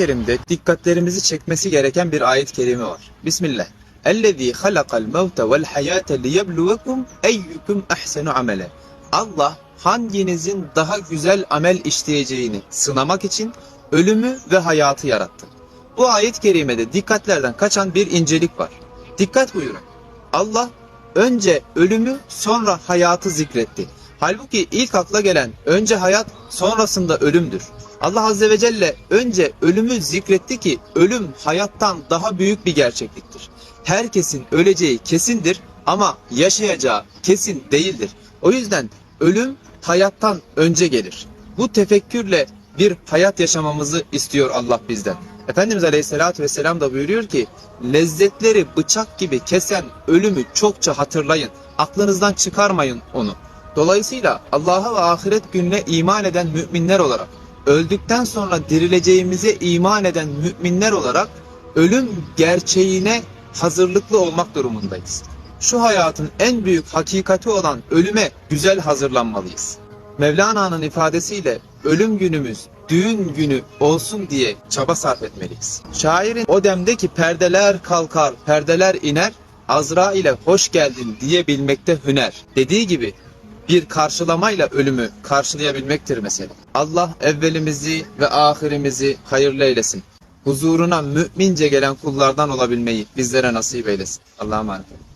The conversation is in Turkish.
Kerim'de dikkatlerimizi çekmesi gereken bir ayet-i kerime var. Bismillah. اَلَّذ۪ي خَلَقَ الْمَوْتَ وَالْحَيَاةَ لِيَبْلُوَكُمْ اَيُّكُمْ اَحْسَنُ عَمَلًا Allah hanginizin daha güzel amel işleyeceğini sınamak için ölümü ve hayatı yarattı. Bu ayet-i kerimede dikkatlerden kaçan bir incelik var. Dikkat buyurun. Allah önce ölümü sonra hayatı zikretti. Halbuki ilk akla gelen önce hayat sonrasında ölümdür. Allah Azze ve Celle önce ölümü zikretti ki ölüm hayattan daha büyük bir gerçekliktir. Herkesin öleceği kesindir ama yaşayacağı kesin değildir. O yüzden ölüm hayattan önce gelir. Bu tefekkürle bir hayat yaşamamızı istiyor Allah bizden. Efendimiz Aleyhisselatü Vesselam da buyuruyor ki lezzetleri bıçak gibi kesen ölümü çokça hatırlayın. Aklınızdan çıkarmayın onu. Dolayısıyla Allah'a ve ahiret gününe iman eden müminler olarak, öldükten sonra dirileceğimize iman eden müminler olarak ölüm gerçeğine hazırlıklı olmak durumundayız. Şu hayatın en büyük hakikati olan ölüme güzel hazırlanmalıyız. Mevlana'nın ifadesiyle ölüm günümüz düğün günü olsun diye çaba sarf etmeliyiz. Şairin o demdeki perdeler kalkar, perdeler iner, Azra ile hoş geldin diyebilmekte hüner. Dediği gibi bir karşılamayla ölümü karşılayabilmektir mesele. Allah evvelimizi ve ahirimizi hayırlı eylesin. Huzuruna mümince gelen kullardan olabilmeyi bizlere nasip eylesin. Allah'a emanet olun.